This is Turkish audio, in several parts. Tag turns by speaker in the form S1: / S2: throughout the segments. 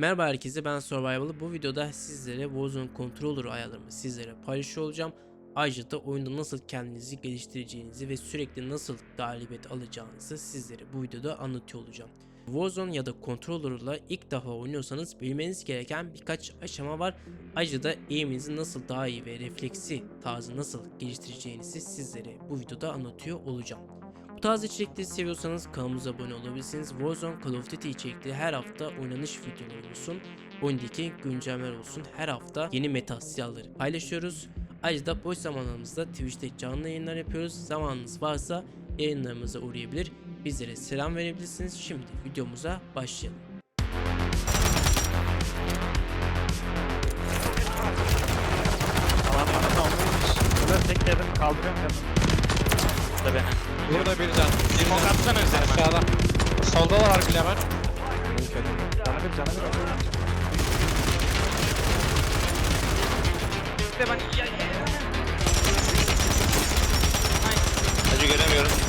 S1: Merhaba herkese ben Survival'ı. Bu videoda sizlere Warzone Controller ayarlarımı sizlere paylaşıyor olacağım. Ayrıca da oyunda nasıl kendinizi geliştireceğinizi ve sürekli nasıl galibiyet alacağınızı sizlere bu videoda anlatıyor olacağım. Warzone ya da Controller'la ilk defa oynuyorsanız bilmeniz gereken birkaç aşama var. Ayrıca da aim'inizi nasıl daha iyi ve refleksi tarzı nasıl geliştireceğinizi sizlere bu videoda anlatıyor olacağım. Bu tarz içerikleri seviyorsanız kanalımıza abone olabilirsiniz. Warzone, Call of Duty içerikli her hafta oynanış videoları olsun. Oyundaki güncellemeler olsun. Her hafta yeni meta silahları paylaşıyoruz. Ayrıca boş zamanlarımızda Twitch'te canlı yayınlar yapıyoruz. Zamanınız varsa yayınlarımıza uğrayabilir. Bizlere selam verebilirsiniz. Şimdi videomuza başlayalım.
S2: Kaldırıyorum ya.
S3: Burada bir can.
S4: Smoke atsana üzerime.
S3: Aşağıda. Solda da var var.
S2: Canı bir canı bir atıyorum.
S4: Hacı göremiyorum.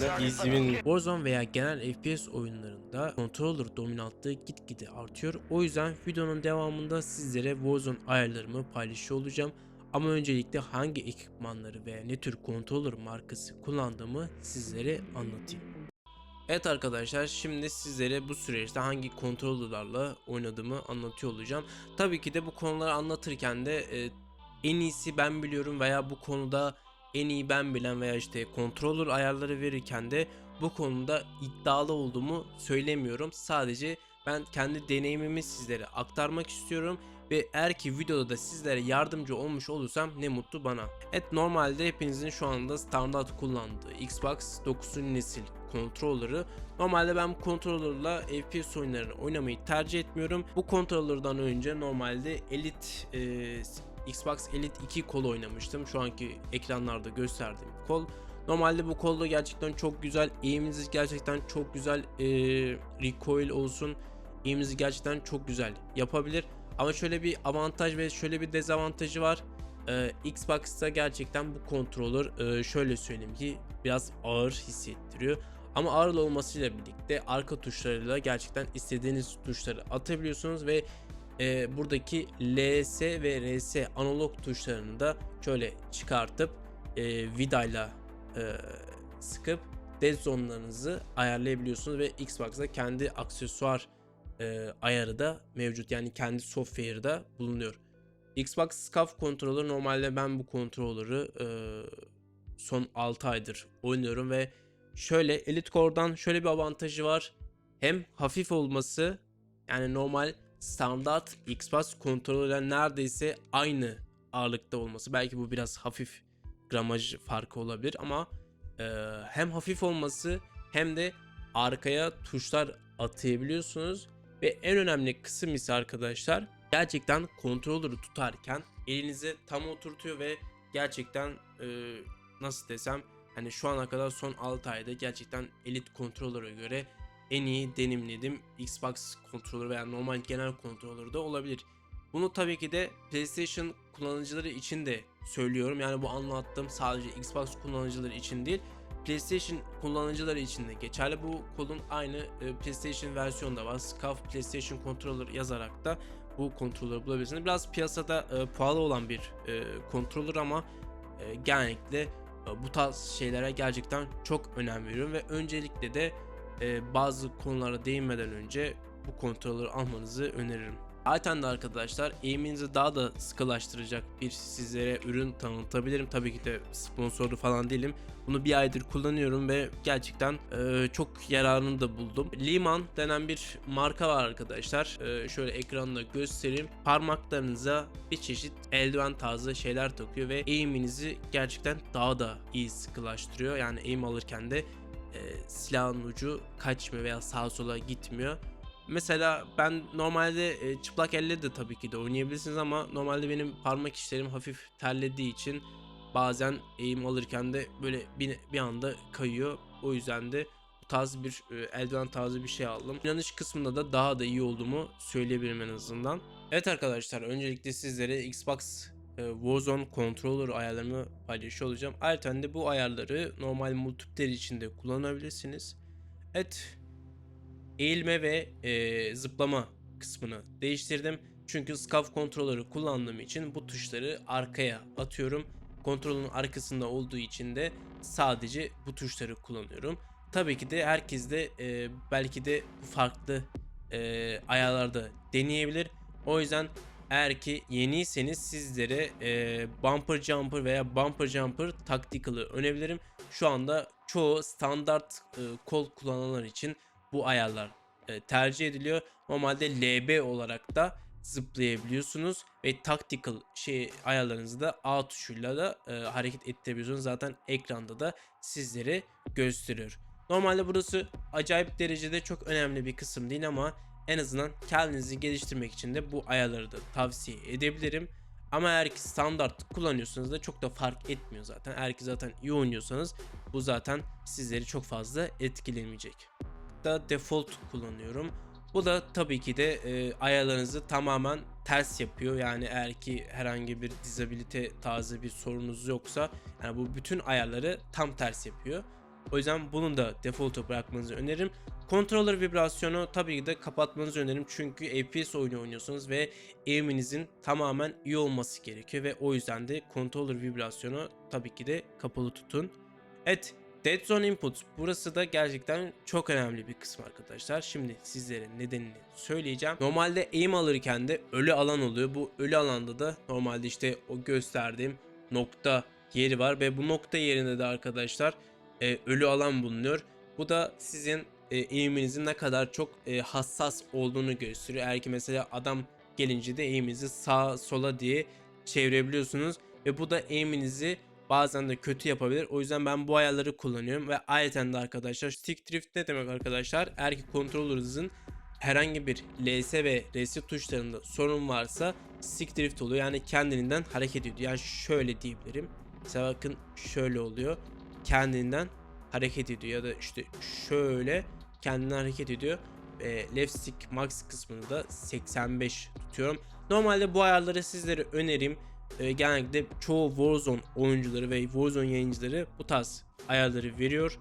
S1: Win. Warzone veya genel FPS oyunlarında controller dominantlığı gitgide artıyor. O yüzden videonun devamında sizlere Warzone ayarlarımı paylaşıyor olacağım. Ama öncelikle hangi ekipmanları veya ne tür controller markası kullandığımı sizlere anlatayım. Evet arkadaşlar şimdi sizlere bu süreçte hangi kontrollerle oynadığımı anlatıyor olacağım. Tabii ki de bu konuları anlatırken de e, en iyisi ben biliyorum veya bu konuda en iyi ben bilen veya işte controller ayarları verirken de bu konuda iddialı olduğumu söylemiyorum. Sadece ben kendi deneyimimi sizlere aktarmak istiyorum ve eğer ki videoda da sizlere yardımcı olmuş olursam ne mutlu bana. Evet normalde hepinizin şu anda standart kullandığı Xbox 9. nesil controller'ı Normalde ben bu controller'la FPS oyunlarını oynamayı tercih etmiyorum. Bu controller'dan önce normalde Elite e, Xbox Elite 2 kol oynamıştım. Şu anki ekranlarda gösterdiğim kol. Normalde bu kolda gerçekten çok güzel. Aim'iniz gerçekten çok güzel. E, recoil olsun. Aim'inizi gerçekten çok güzel yapabilir. Ama şöyle bir avantaj ve şöyle bir dezavantajı var. Ee, Xbox'ta gerçekten bu controller e, şöyle söyleyeyim ki biraz ağır hissettiriyor. Ama ağır olmasıyla birlikte arka tuşlarıyla gerçekten istediğiniz tuşları atabiliyorsunuz ve e, buradaki LS ve RS analog tuşlarını da şöyle çıkartıp e, vidayla e, sıkıp dead zone'larınızı ayarlayabiliyorsunuz ve Xbox'da kendi aksesuar e, ayarı da mevcut. Yani kendi software'da bulunuyor. Xbox SCAF kontrolü normalde ben bu kontrolörü e, son 6 aydır oynuyorum ve şöyle Elite Core'dan şöyle bir avantajı var. Hem hafif olması yani normal standart Xbox kontrolörle neredeyse aynı ağırlıkta olması. Belki bu biraz hafif gramaj farkı olabilir ama e, hem hafif olması hem de arkaya tuşlar atayabiliyorsunuz ve en önemli kısım ise arkadaşlar gerçekten kontrolörü tutarken elinize tam oturtuyor ve gerçekten e, nasıl desem hani şu ana kadar son 6 ayda gerçekten Elite kontrolöre göre en iyi deneyimledim Xbox kontrolörü veya normal genel kontrolörde olabilir. Bunu tabii ki de PlayStation kullanıcıları için de söylüyorum. Yani bu anlattığım sadece Xbox kullanıcıları için değil. PlayStation kullanıcıları için de geçerli. Bu kolun aynı e, PlayStation versiyonu da var. SCAF PlayStation Controller yazarak da bu kontrolleri bulabilirsiniz. Biraz piyasada e, pahalı olan bir e, kontrolör ama e, genellikle e, bu tarz şeylere gerçekten çok önem veriyorum ve öncelikle de e, bazı konulara değinmeden önce bu kontrolleri almanızı öneririm. Zaten de arkadaşlar aim'inizi daha da sıkılaştıracak bir sizlere ürün tanıtabilirim. Tabii ki de sponsoru falan değilim. Bunu bir aydır kullanıyorum ve gerçekten e, çok yararını da buldum. Liman denen bir marka var arkadaşlar. E, şöyle ekranda göstereyim. Parmaklarınıza bir çeşit eldiven tarzı şeyler takıyor ve aim'inizi gerçekten daha da iyi sıkılaştırıyor. Yani aim alırken de e, silahın ucu kaçmıyor veya sağa sola gitmiyor. mesela ben normalde e, çıplak elle de tabii ki de oynayabilirsiniz ama normalde benim parmak işlerim hafif terlediği için bazen eğim alırken de böyle bir, bir anda kayıyor. O yüzden de bu tarz bir e, eldiven tarzı bir şey aldım. İnanış kısmında da daha da iyi olduğumu söyleyebilirim en azından. Evet arkadaşlar öncelikle sizlere Xbox Warzone controller ayarlarını paylaşıyor olacağım. Ayrıca de bu ayarları normal multiplayer için de kullanabilirsiniz. Evet eğilme ve e, zıplama kısmını değiştirdim. Çünkü SCAF kontrolörü kullandığım için bu tuşları arkaya atıyorum. Kontrolün arkasında olduğu için de sadece bu tuşları kullanıyorum. Tabii ki de herkes de e, belki de farklı e, ayarlarda deneyebilir. O yüzden eğer ki yeniyseniz sizlere e, Bumper Jumper veya Bumper Jumper Tactical'ı önebilirim. Şu anda çoğu standart e, kol kullananlar için bu ayarlar e, tercih ediliyor. Normalde LB olarak da zıplayabiliyorsunuz ve tactical şey ayarlarınızı da A tuşuyla da e, hareket ettirebiliyorsunuz. Zaten ekranda da sizlere gösteriyor. Normalde burası acayip derecede çok önemli bir kısım değil ama en azından kendinizi geliştirmek için de bu ayarları da tavsiye edebilirim. Ama eğer ki standart kullanıyorsanız da çok da fark etmiyor zaten. Eğer ki zaten iyi oynuyorsanız bu zaten sizleri çok fazla etkilemeyecek. Da default kullanıyorum. Bu da tabii ki de e, ayarlarınızı tamamen ters yapıyor. Yani eğer ki herhangi bir disabilite tarzı bir sorunuz yoksa yani bu bütün ayarları tam ters yapıyor. O yüzden bunu da default'a bırakmanızı öneririm. Controller vibrasyonu tabii ki de kapatmanızı öneririm. Çünkü FPS oyunu oynuyorsunuz ve aim'inizin tamamen iyi olması gerekiyor ve o yüzden de controller vibrasyonu tabii ki de kapalı tutun. Evet Dead Zone Input burası da gerçekten çok önemli bir kısım arkadaşlar. Şimdi sizlere nedenini söyleyeceğim. Normalde aim alırken de ölü alan oluyor. Bu ölü alanda da normalde işte o gösterdiğim nokta yeri var ve bu nokta yerinde de arkadaşlar e, ölü alan bulunuyor. Bu da sizin e, eğiminizin ne kadar çok e, hassas olduğunu gösteriyor. Eğer ki mesela adam gelince de eğiminizi sağa sola diye çevirebiliyorsunuz ve bu da eğiminizi bazen de kötü yapabilir. O yüzden ben bu ayarları kullanıyorum ve ayrıca de arkadaşlar stick drift ne demek arkadaşlar? Eğer ki controller'ınızın herhangi bir LS ve RS tuşlarında sorun varsa stick drift oluyor. Yani kendiliğinden hareket ediyor. Yani şöyle diyebilirim. Mesela bakın şöyle oluyor. Kendinden hareket ediyor ya da işte şöyle kendinden hareket ediyor. E, left stick max kısmını da 85 tutuyorum. Normalde bu ayarları sizlere önerim. E, genellikle çoğu Warzone oyuncuları ve Warzone yayıncıları bu tarz ayarları veriyor.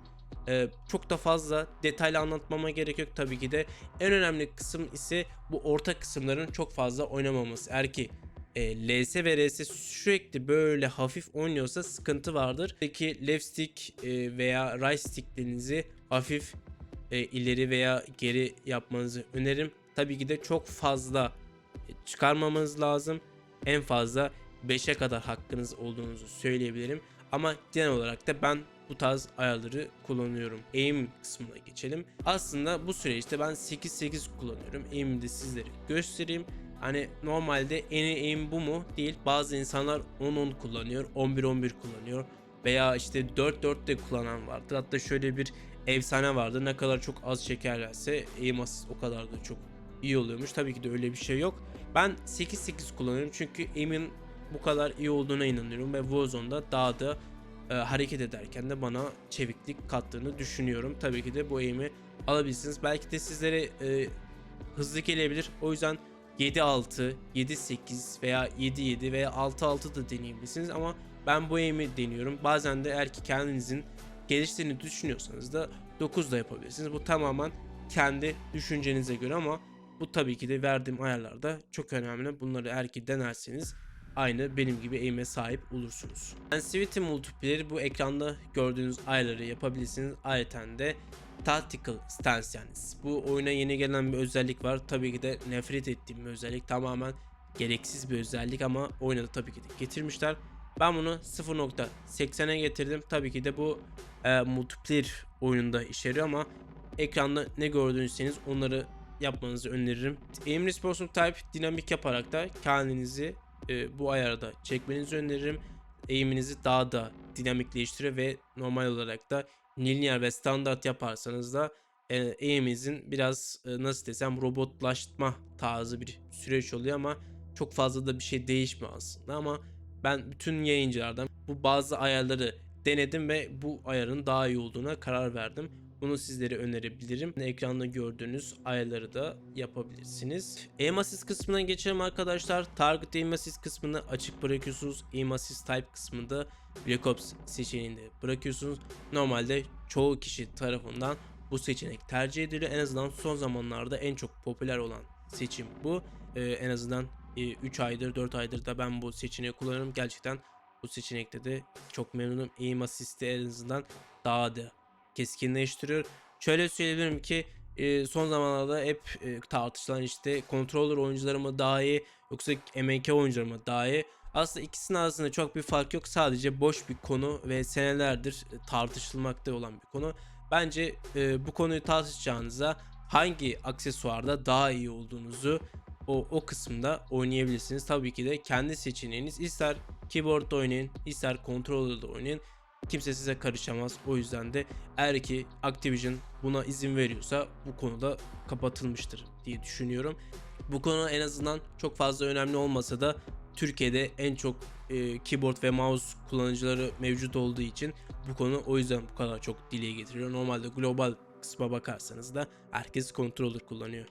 S1: E, çok da fazla detaylı anlatmama gerek yok tabii ki de. En önemli kısım ise bu orta kısımların çok fazla oynamaması. Eğer ki e, LS ve RS sürekli böyle hafif oynuyorsa sıkıntı vardır. Peki left stick e, veya right sticklerinizi hafif e, ileri veya geri yapmanızı öneririm. Tabii ki de çok fazla e, çıkarmamanız lazım. En fazla 5'e kadar hakkınız olduğunuzu söyleyebilirim. Ama genel olarak da ben bu tarz ayarları kullanıyorum. Aim kısmına geçelim. Aslında bu süreçte ben 8-8 kullanıyorum. Aim'i de sizlere göstereyim. Hani normalde en iyi aim bu mu? Değil. Bazı insanlar 10-10 kullanıyor, 11-11 kullanıyor veya işte 4-4 de kullanan vardır. Hatta şöyle bir efsane vardı. Ne kadar çok az çekerlerse aim assist o kadar da çok iyi oluyormuş. Tabii ki de öyle bir şey yok. Ben 8-8 kullanıyorum çünkü aim'in bu kadar iyi olduğuna inanıyorum ve Warzone'da daha da e, hareket ederken de bana çeviklik kattığını düşünüyorum. Tabii ki de bu aim'i alabilirsiniz. Belki de sizlere e, hızlı gelebilir. O yüzden 7-6, 7-8 veya 7-7 veya 6-6 da deneyebilirsiniz ama ben bu aim'i deniyorum. Bazen de eğer ki kendinizin geliştiğini düşünüyorsanız da 9 da yapabilirsiniz. Bu tamamen kendi düşüncenize göre ama bu tabii ki de verdiğim ayarlarda çok önemli. Bunları eğer ki denerseniz aynı benim gibi aim'e sahip olursunuz. Sensivity Multiplayer bu ekranda gördüğünüz ayarları yapabilirsiniz. Ayrıca de Tactical Stance yani bu oyuna yeni gelen bir özellik var. Tabii ki de nefret ettiğim bir özellik. Tamamen gereksiz bir özellik ama oyuna da tabii ki de getirmişler. Ben bunu 0.80'e getirdim. Tabii ki de bu e, multiplayer oyununda işe yarıyor ama ekranda ne gördüğünüzseniz onları yapmanızı öneririm. Aim Responsive Type dinamik yaparak da kendinizi e, bu ayarda çekmenizi öneririm. Aim'inizi daha da dinamikleştirir ve normal olarak da linear ve standart yaparsanız da e, aim'imizin biraz e, nasıl desem robotlaşma tarzı bir süreç oluyor ama çok fazla da bir şey değişmiyor aslında ama ben bütün yayıncılardan bu bazı ayarları denedim ve bu ayarın daha iyi olduğuna karar verdim. Bunu sizlere önerebilirim. Ekranda gördüğünüz ayarları da yapabilirsiniz. Aim Assist kısmına geçelim arkadaşlar. Target Aim Assist kısmını açık bırakıyorsunuz. Aim Assist Type kısmında Black Ops seçeneğinde bırakıyorsunuz. Normalde çoğu kişi tarafından bu seçenek tercih ediliyor. En azından son zamanlarda en çok popüler olan seçim bu. Ee, en azından 3 aydır 4 aydır da ben bu seçeneği kullanıyorum. Gerçekten bu seçenekte de çok memnunum. Aim Assist'i en azından daha da keskinleştiriyor. Şöyle söyleyebilirim ki e, son zamanlarda hep e, tartışılan işte controller oyuncuları mı daha iyi yoksa MK oyuncuları mı daha iyi? Aslında ikisinin arasında çok bir fark yok. Sadece boş bir konu ve senelerdir tartışılmakta olan bir konu. Bence e, bu konuyu tartışacağınıza hangi aksesuarda daha iyi olduğunuzu o, o kısımda oynayabilirsiniz. Tabii ki de kendi seçeneğiniz ister keyboardda oynayın ister controller'da oynayın. Kimse size karışamaz. O yüzden de eğer ki Activision buna izin veriyorsa bu konuda kapatılmıştır diye düşünüyorum. Bu konu en azından çok fazla önemli olmasa da Türkiye'de en çok e, keyboard ve mouse kullanıcıları mevcut olduğu için bu konu o yüzden bu kadar çok dile getiriyor. Normalde global kısma bakarsanız da herkes controller kullanıyor.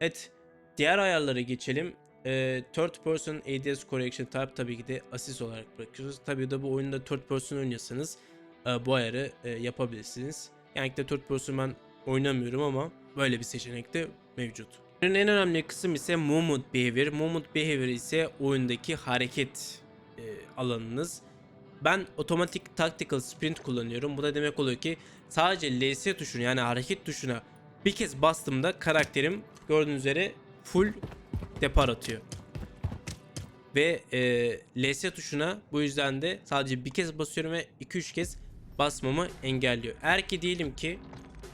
S1: Evet diğer ayarlara geçelim. E, third person ADS correction type tabii ki de assist olarak bırakıyoruz. Tabii de bu oyunda third person oynuyorsanız e, bu ayarı e, yapabilirsiniz. Genellikle third person ben oynamıyorum ama böyle bir seçenek de mevcut. En önemli kısım ise movement behavior. Movement behavior ise oyundaki hareket e, alanınız. Ben otomatik tactical sprint kullanıyorum. Bu da demek oluyor ki sadece LS tuşunu yani hareket tuşuna bir kez bastığımda karakterim gördüğünüz üzere full depar atıyor. Ve e, LS tuşuna bu yüzden de sadece bir kez basıyorum ve 2-3 kez basmamı engelliyor. Eğer ki diyelim ki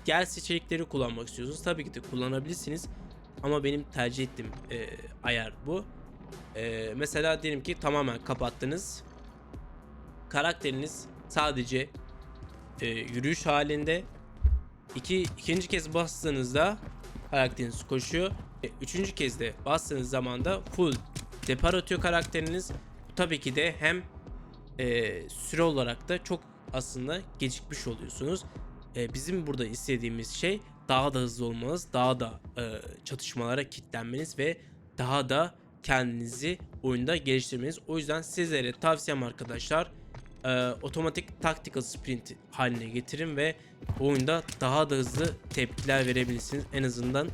S1: gel seçenekleri kullanmak istiyorsunuz tabii ki de kullanabilirsiniz. Ama benim tercih ettiğim e, ayar bu. E, mesela diyelim ki tamamen kapattınız. Karakteriniz sadece e, yürüyüş halinde. İki, ikinci kez bastığınızda karakteriniz koşuyor. E, üçüncü kez de bastığınız zaman da full depar atıyor karakteriniz. Bu tabii ki de hem e, süre olarak da çok aslında gecikmiş oluyorsunuz. E, bizim burada istediğimiz şey daha da hızlı olmanız, daha da e, çatışmalara kilitlenmeniz ve daha da kendinizi oyunda geliştirmeniz. O yüzden sizlere tavsiyem arkadaşlar e, otomatik tactical sprint haline getirin ve oyunda daha da hızlı tepkiler verebilirsiniz. En azından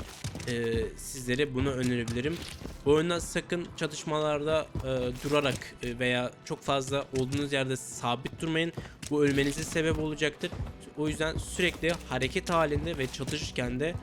S1: e, sizlere bunu önerebilirim. Bu oyunda sakın çatışmalarda e, durarak e, veya çok fazla olduğunuz yerde sabit durmayın. Bu ölmenize sebep olacaktır. O yüzden sürekli hareket halinde ve çatışırken de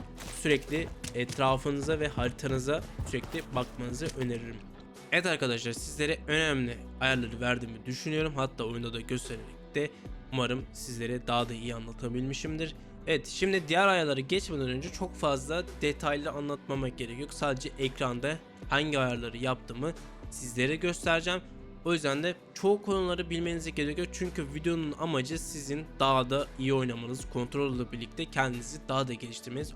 S1: sürekli etrafınıza ve haritanıza sürekli bakmanızı öneririm. Evet arkadaşlar sizlere önemli ayarları verdiğimi düşünüyorum. Hatta oyunda da göstererek de umarım sizlere daha da iyi anlatabilmişimdir. Evet şimdi diğer ayarları geçmeden önce çok fazla detaylı anlatmamak gerekiyor. Sadece ekranda hangi ayarları yaptığımı sizlere göstereceğim. O yüzden de çoğu konuları bilmeniz gerekiyor. Çünkü videonun amacı sizin daha da iyi oynamanız, kontrolle birlikte kendinizi daha da geliştirmeniz.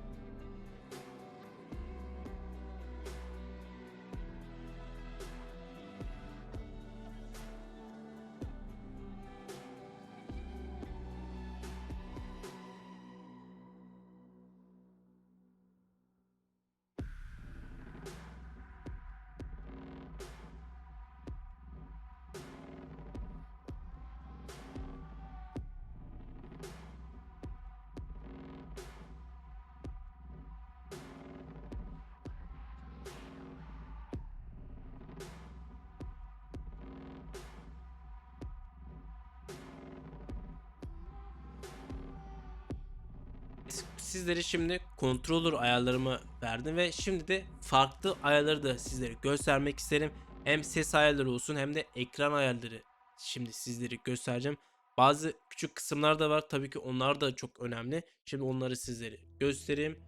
S1: Sizlere şimdi controller ayarlarımı verdim ve şimdi de farklı ayarları da sizlere göstermek isterim. Hem ses ayarları olsun hem de ekran ayarları şimdi sizlere göstereceğim. Bazı küçük kısımlar da var tabii ki onlar da çok önemli. Şimdi onları sizlere göstereyim.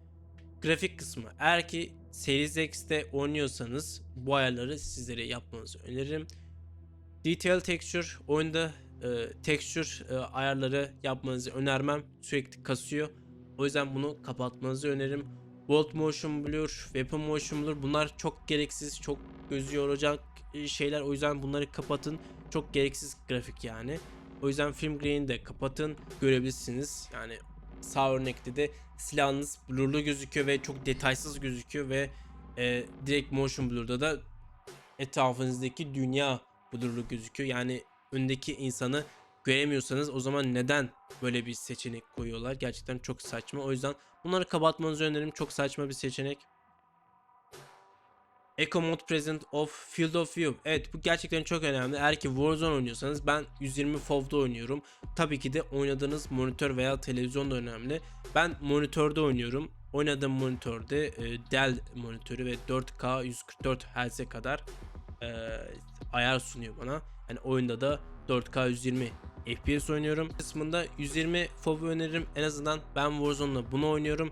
S1: Grafik kısmı. Eğer ki Series X'te oynuyorsanız bu ayarları sizlere yapmanızı öneririm. Detail Texture oyunda e, texture e, ayarları yapmanızı önermem. Sürekli kasıyor. O yüzden bunu kapatmanızı öneririm. Volt Motion Blur, Weapon Motion Blur bunlar çok gereksiz, çok gözü yoracak şeyler. O yüzden bunları kapatın. Çok gereksiz grafik yani. O yüzden Film Grain'i de kapatın. Görebilirsiniz. Yani sağ örnekte de silahınız blurlu gözüküyor ve çok detaysız gözüküyor ve e, direkt Motion Blur'da da etrafınızdaki dünya blurlu gözüküyor. Yani öndeki insanı göremiyorsanız o zaman neden böyle bir seçenek koyuyorlar? Gerçekten çok saçma. O yüzden bunları kapatmanızı öneririm. Çok saçma bir seçenek. Echo Mode Present of Field of View. Evet bu gerçekten çok önemli. Eğer ki Warzone oynuyorsanız ben 120 FOV'da oynuyorum. Tabii ki de oynadığınız monitör veya televizyon da önemli. Ben monitörde oynuyorum. Oynadığım monitörde e, Dell monitörü ve 4K 144 Hz'e kadar e, ayar sunuyor bana. Yani oyunda da 4K 120 FPS oynuyorum. Kısmında 120 FOV öneririm. En azından ben Warzone'la bunu oynuyorum.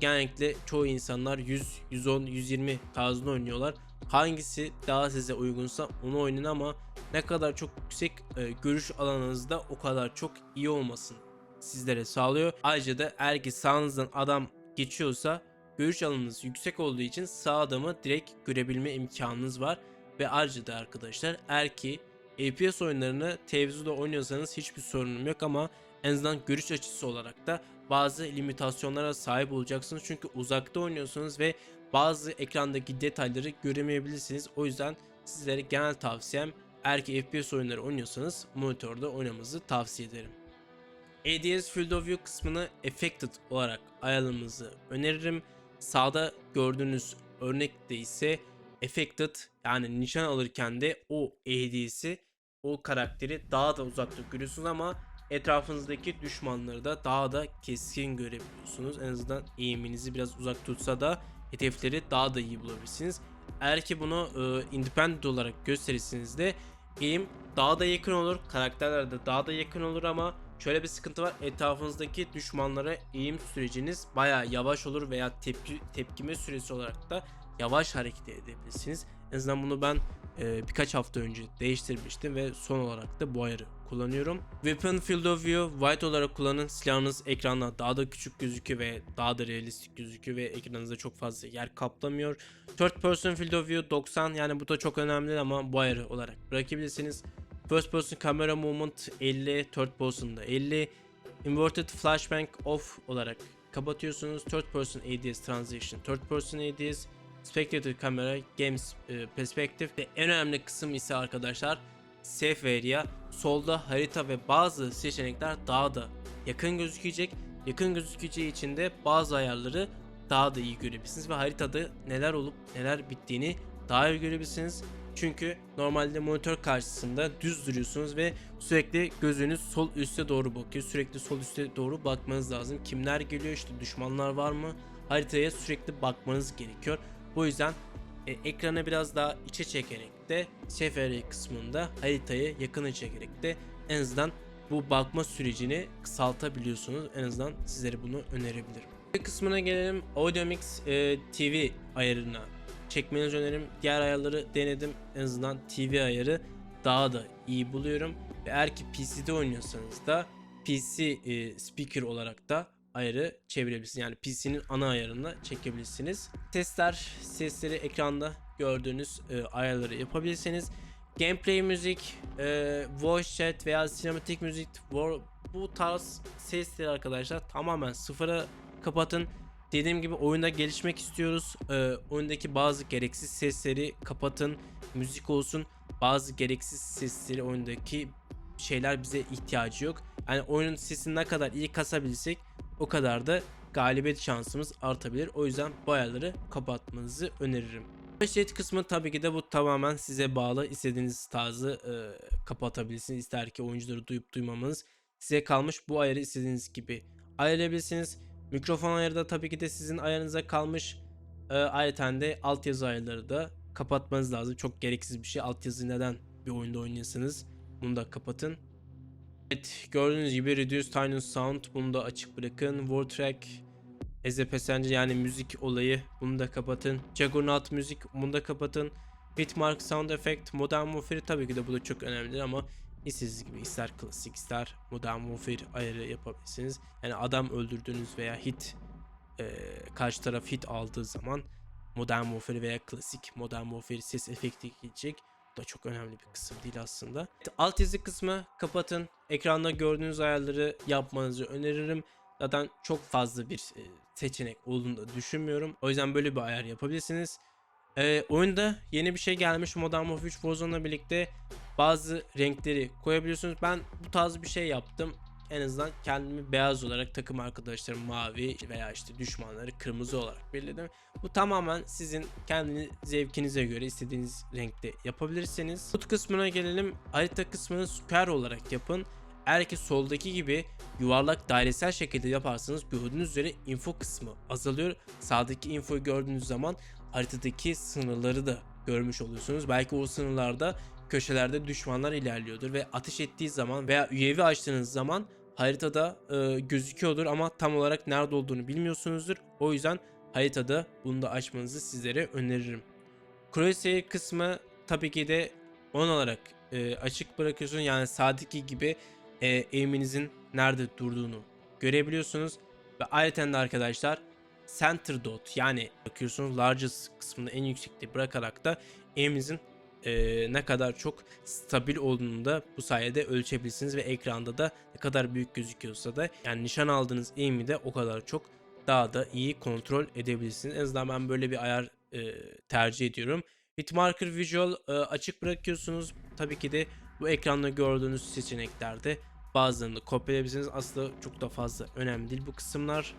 S1: Genellikle çoğu insanlar 100, 110, 120 tarzında oynuyorlar. Hangisi daha size uygunsa onu oynayın ama ne kadar çok yüksek e, görüş alanınızda o kadar çok iyi olmasın sizlere sağlıyor. Ayrıca da eğer ki sağınızdan adam geçiyorsa görüş alanınız yüksek olduğu için sağ adamı direkt görebilme imkanınız var. Ve ayrıca da arkadaşlar eğer ki FPS oyunlarını televizyonda oynuyorsanız hiçbir sorunum yok ama en azından görüş açısı olarak da bazı limitasyonlara sahip olacaksınız. Çünkü uzakta oynuyorsunuz ve bazı ekrandaki detayları göremeyebilirsiniz. O yüzden sizlere genel tavsiyem eğer ki FPS oyunları oynuyorsanız monitörde oynamanızı tavsiye ederim. ADS Field of View kısmını Affected olarak ayarlamanızı öneririm. Sağda gördüğünüz örnekte ise Affected yani nişan alırken de o ADS'i o karakteri daha da uzakta görüyorsunuz ama etrafınızdaki düşmanları da daha da keskin görebiliyorsunuz. En azından eğiminizi biraz uzak tutsa da hedefleri daha da iyi bulabilirsiniz. Eğer ki bunu e, independent olarak gösterirseniz de eğim daha da yakın olur. Karakterler de daha da yakın olur ama şöyle bir sıkıntı var. Etrafınızdaki düşmanlara eğim süreciniz baya yavaş olur veya tepki tepkime süresi olarak da yavaş hareket edebilirsiniz. En azından bunu ben e, birkaç hafta önce değiştirmiştim ve son olarak da bu ayarı kullanıyorum. Weapon Field of View White olarak kullanın. Silahınız ekranda daha da küçük gözüküyor ve daha da realistik gözüküyor ve ekranınızda çok fazla yer kaplamıyor. Third Person Field of View 90 yani bu da çok önemli ama bu ayarı olarak bırakabilirsiniz. First Person Camera Movement 50, Third Person'da 50. Inverted Flashbang Off olarak kapatıyorsunuz. Third Person ADS Transition, Third Person ADS Spectator kamera, Games e, Perspective ve en önemli kısım ise arkadaşlar Safe Area. Solda harita ve bazı seçenekler daha da yakın gözükecek. Yakın gözükeceği için de bazı ayarları daha da iyi görebilirsiniz ve haritada neler olup neler bittiğini daha iyi görebilirsiniz. Çünkü normalde monitör karşısında düz duruyorsunuz ve sürekli gözünüz sol üste doğru bakıyor. Sürekli sol üste doğru bakmanız lazım. Kimler geliyor işte düşmanlar var mı? Haritaya sürekli bakmanız gerekiyor. Bu yüzden e, ekranı biraz daha içe çekerek de seferi kısmında haritayı yakına çekerek de en azından bu bakma sürecini kısaltabiliyorsunuz. En azından sizlere bunu önerebilirim. Kısmına gelelim. Audio Mix e, TV ayarına çekmenizi öneririm. Diğer ayarları denedim. En azından TV ayarı daha da iyi buluyorum. Ve eğer ki PC'de oynuyorsanız da PC e, speaker olarak da ayarı çevirebilirsiniz. Yani PC'nin ana ayarına çekebilirsiniz. Sesler, sesleri ekranda gördüğünüz e, ayarları yapabilirsiniz. Gameplay müzik, e, voice chat veya sinematik müzik bu tarz sesleri arkadaşlar tamamen sıfıra kapatın. Dediğim gibi oyunda gelişmek istiyoruz. E, oyundaki bazı gereksiz sesleri kapatın. Müzik olsun. Bazı gereksiz sesleri oyundaki şeyler bize ihtiyacı yok. Yani oyunun sesini ne kadar iyi kasabilsek o kadar da galibiyet şansımız artabilir. O yüzden bu kapatmanızı öneririm. Poşet kısmı tabii ki de bu tamamen size bağlı. İstediğiniz tarzı e, kapatabilirsiniz. İster ki oyuncuları duyup duymamanız size kalmış. Bu ayarı istediğiniz gibi ayarlayabilirsiniz. Mikrofon ayarı da tabii ki de sizin ayarınıza kalmış. E, ayrıca de altyazı ayarları da kapatmanız lazım. Çok gereksiz bir şey. Altyazı neden bir oyunda oynuyorsanız bunu da kapatın. Evet gördüğünüz gibi Reduce Tiny Sound bunu da açık bırakın. Word Track a Passenger yani müzik olayı bunu da kapatın. Juggernaut müzik bunu da kapatın. Bitmark Sound Effect Modern Warfare tabii ki de bu da çok önemlidir ama İstediğiniz gibi ister klasik ister modern warfare ayarı yapabilirsiniz. Yani adam öldürdüğünüz veya hit e, karşı taraf hit aldığı zaman modern warfare veya klasik modern warfare ses efekti gelecek. Da çok önemli bir kısım değil aslında. Alt yazı kısmı kapatın. Ekranda gördüğünüz ayarları yapmanızı öneririm. Zaten çok fazla bir e, seçenek olduğunu da düşünmüyorum. O yüzden böyle bir ayar yapabilirsiniz. E, oyunda yeni bir şey gelmiş Modern Warfare 3 Warzone'la birlikte bazı renkleri koyabiliyorsunuz. Ben bu tarz bir şey yaptım. En azından kendimi beyaz olarak takım arkadaşlarım mavi veya işte düşmanları kırmızı olarak belirledim. Bu tamamen sizin kendi zevkinize göre istediğiniz renkte yapabilirsiniz. Hut kısmına gelelim. Harita kısmını square olarak yapın. Eğer ki soldaki gibi yuvarlak dairesel şekilde yaparsanız gördüğünüz üzere info kısmı azalıyor. Sağdaki infoyu gördüğünüz zaman haritadaki sınırları da görmüş oluyorsunuz. Belki o sınırlarda köşelerde düşmanlar ilerliyordur ve ateş ettiği zaman veya UAV açtığınız zaman haritada e, gözüküyordur ama tam olarak nerede olduğunu bilmiyorsunuzdur. O yüzden haritada bunu da açmanızı sizlere öneririm. Crosshair kısmı tabii ki de on olarak e, açık bırakıyorsun. Yani sağdaki gibi e, aim'inizin nerede durduğunu görebiliyorsunuz. Ve ayrıca de arkadaşlar center dot yani bakıyorsunuz largest kısmını en yüksekte bırakarak da aim'inizin e, ne kadar çok stabil olduğunu da bu sayede ölçebilirsiniz ve ekranda da ne kadar büyük gözüküyorsa da yani nişan aldığınız aim'i de o kadar çok daha da iyi kontrol edebilirsiniz. En azından ben böyle bir ayar e, tercih ediyorum. Hitmarker Visual e, açık bırakıyorsunuz. Tabii ki de bu ekranda gördüğünüz seçeneklerde bazılarını kopyalayabilirsiniz. Aslında çok da fazla önemli değil bu kısımlar.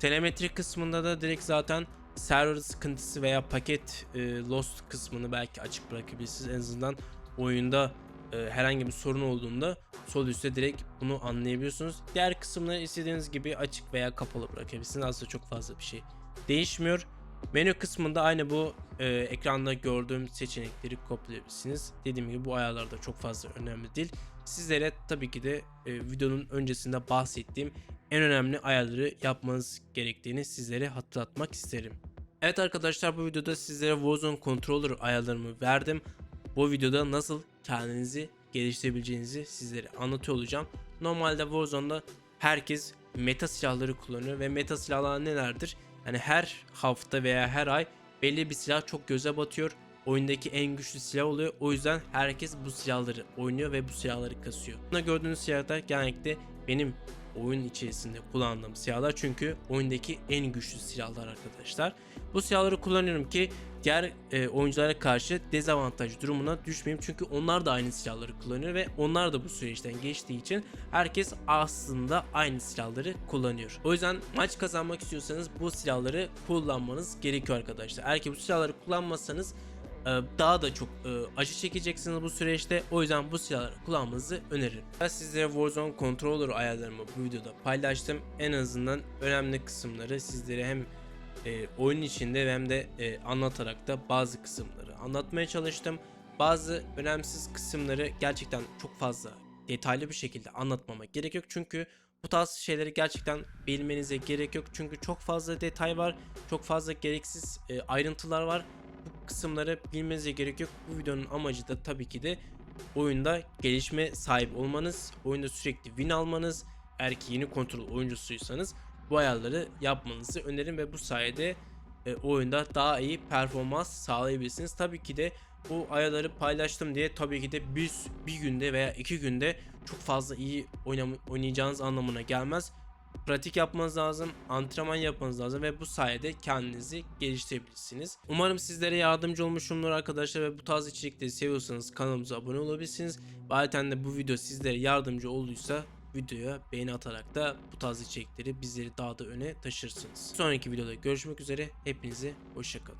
S1: Telemetri kısmında da direkt zaten server sıkıntısı veya paket e, lost kısmını belki açık bırakabilirsiniz. En azından oyunda e, herhangi bir sorun olduğunda sol üstte direkt bunu anlayabiliyorsunuz. Diğer kısımları istediğiniz gibi açık veya kapalı bırakabilirsiniz. Aslında çok fazla bir şey değişmiyor. Menü kısmında aynı bu e, ekranda gördüğüm seçenekleri kopyalayabilirsiniz. Dediğim gibi bu ayarlarda çok fazla önemli değil. Sizlere tabii ki de e, videonun öncesinde bahsettiğim en önemli ayarları yapmanız gerektiğini sizlere hatırlatmak isterim. Evet arkadaşlar bu videoda sizlere Warzone Controller ayarlarımı verdim. Bu videoda nasıl kendinizi geliştirebileceğinizi sizlere anlatıyor olacağım. Normalde Warzone'da herkes meta silahları kullanıyor ve meta silahlar nelerdir? Yani her hafta veya her ay belli bir silah çok göze batıyor. Oyundaki en güçlü silah oluyor. O yüzden herkes bu silahları oynuyor ve bu silahları kasıyor. Burada gördüğünüz silahlar genellikle benim oyun içerisinde kullandığım silahlar çünkü oyundaki en güçlü silahlar arkadaşlar. Bu silahları kullanıyorum ki diğer e, oyunculara karşı dezavantaj durumuna düşmeyeyim çünkü onlar da aynı silahları kullanıyor ve onlar da bu süreçten geçtiği için herkes aslında aynı silahları kullanıyor. O yüzden maç kazanmak istiyorsanız bu silahları kullanmanız gerekiyor arkadaşlar. Eğer ki bu silahları kullanmazsanız e, daha da çok e, acı çekeceksiniz bu süreçte. O yüzden bu silahları kullanmanızı öneririm. Ben sizlere Warzone Controller ayarlarımı bu videoda paylaştım. En azından önemli kısımları sizlere hem e, oyun içinde hem de e, anlatarak da bazı kısımları anlatmaya çalıştım. Bazı önemsiz kısımları gerçekten çok fazla detaylı bir şekilde anlatmama gerek yok. Çünkü bu tarz şeyleri gerçekten bilmenize gerek yok. Çünkü çok fazla detay var. Çok fazla gereksiz e, ayrıntılar var. Bu kısımları bilmenize gerek yok. Bu videonun amacı da tabii ki de oyunda gelişme sahip olmanız, oyunda sürekli win almanız, eğer ki yeni kontrol oyuncusuysanız bu ayarları yapmanızı öneririm ve bu sayede e, oyunda daha iyi performans sağlayabilirsiniz. Tabii ki de bu ayarları paylaştım diye tabii ki de bir, bir günde veya iki günde çok fazla iyi oynayacağınız anlamına gelmez. Pratik yapmanız lazım, antrenman yapmanız lazım ve bu sayede kendinizi geliştirebilirsiniz. Umarım sizlere yardımcı olmuşumdur arkadaşlar ve bu tarz içerikleri seviyorsanız kanalımıza abone olabilirsiniz. Ayrıca de bu video sizlere yardımcı olduysa videoya beğeni atarak da bu tarz içerikleri bizleri daha da öne taşırsınız. Sonraki videoda görüşmek üzere. Hepinize hoşçakalın.